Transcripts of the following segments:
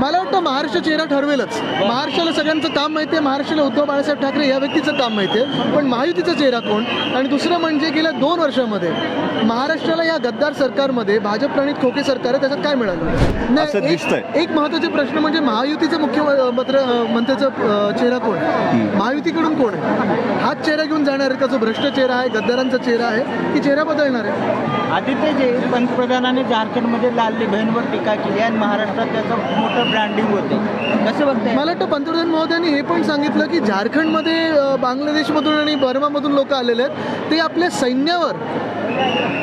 मला वाटतं महाराष्ट्र चेहरा ठरवेलच. महाराष्ट्राला सगळ्यांचं काम माहिती आहे महाराष्ट्राला उद्धव बाळासाहेब ठाकरे या व्यक्तीचं काम माहिती आहे पण महायुतीचा चेहरा कोण? आणि दुसरं म्हणजे गेल्या दोन वर्षामध्ये महाराष्ट्राला या गद्दार सरकारमध्ये भाजप प्रणित खोके सरकार आहे त्याच्यात काय मिळालं? नाही, असं एक- दिसतंय. एक महत्त्वाचे प्रश्न म्हणजे महायुतीचे मुख्यमंत्री मंत्र्याचा चेहरा कोण? महायुतीकडून कोण आहे? हाच चेहरा घेऊन जाणार आहे का जो भ्रष्ट चेहरा आहे गद्दारांचा चेहरा आहे की चेहरा बदलणार आहे? आदित्य जे पंतप्रधानांनी झारखंडमध्ये लालली बहीणवर टीका केली आणि महाराष्ट्रात त्याचं मोठं ब्रँडिंग होते. कसं बघताय? मला वाटतं पंतप्रधान महोदयांनी हे पण सांगितलं की झारखंडमध्ये बांगलादेशमधून आणि बर्मामधून लोक आलेले आहेत. ते आपल्या सैन्यावर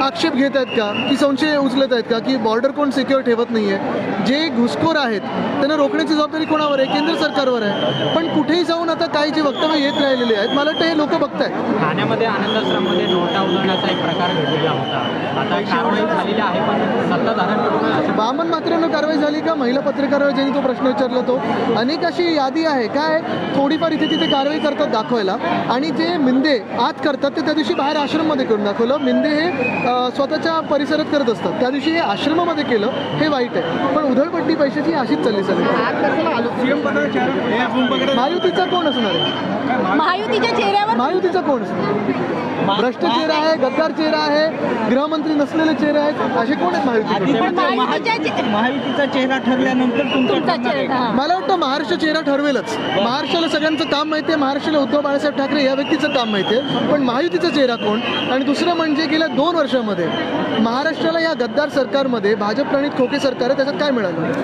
आक्षेप घेत आहेत का? की संशय उचलत आहेत का? की बॉर्डर कोण सिक्युअर ठेवत नाही आहे जे घुसखोर आहेत त्यांना रोखण्याची जबाबदारी कोणावर आहे? केंद्र सरकारवर आहे. पण कुठेही जाऊन आता काही जे वक्तव्य येत राहिलेले आहेत मला वाटतं हे लोक बघतायत. ठाण्यामध्ये आनंदाश्रममध्ये नोटा उधळण्याचा एक प्रकार घडलेला होता. आता कारवाई झालेली आहे पण सत्ताधाऱ्यांकडून वामन मात्रेनं कारवाई झाली का? महिला पत्रकारावर ज्यांनी तो प्रश्न विचारला तो अनेक अशी यादी आहे. काय थोडीफार इथे तिथे कारवाई करतात दाखवायला. आणि जे मिंदे आत करतात ते त्या दिवशी बाहेर आश्रममध्ये करून दाखवलं. मिंदे हे स्वतःच्या परिसरात करत असतात. त्या दिवशी हे आश्रमामध्ये केलं. हे वाईट आहे. पण उधळपट्टी पैशाची ही अशीच चालली सगळी. महायुतीचा कोण असणार आहे? महायुतीच्या चेहऱ्यावर महायुतीचा कोण? भ्रष्ट चेहरा आहे गद्दार चेहरा आहे गृहमंत्री नसलेले चेहरे आहेत असे कोण आहेत महायुतीकडे आदित्य पण महा- महायुतीच्या- महायुतीचा चेहरा ठरल्यानंतर तुमचा. मला वाटतं महाराष्ट्र चेहरा ठरवेलच. महाराष्ट्राला सगळ्यांचं काम माहिती आहे महाराष्ट्राला उद्धव बाळासाहेब ठाकरे या व्यक्तीचं काम माहिती आहे पण महायुतीचा चेहरा कोण? आणि दुसरं म्हणजे गेल्या दोन वर्षामध्ये महाराष्ट्राला या गद्दार सरकारमध्ये भाजप प्रणित खोके सरकार आहे त्याच्यात काय मिळालं?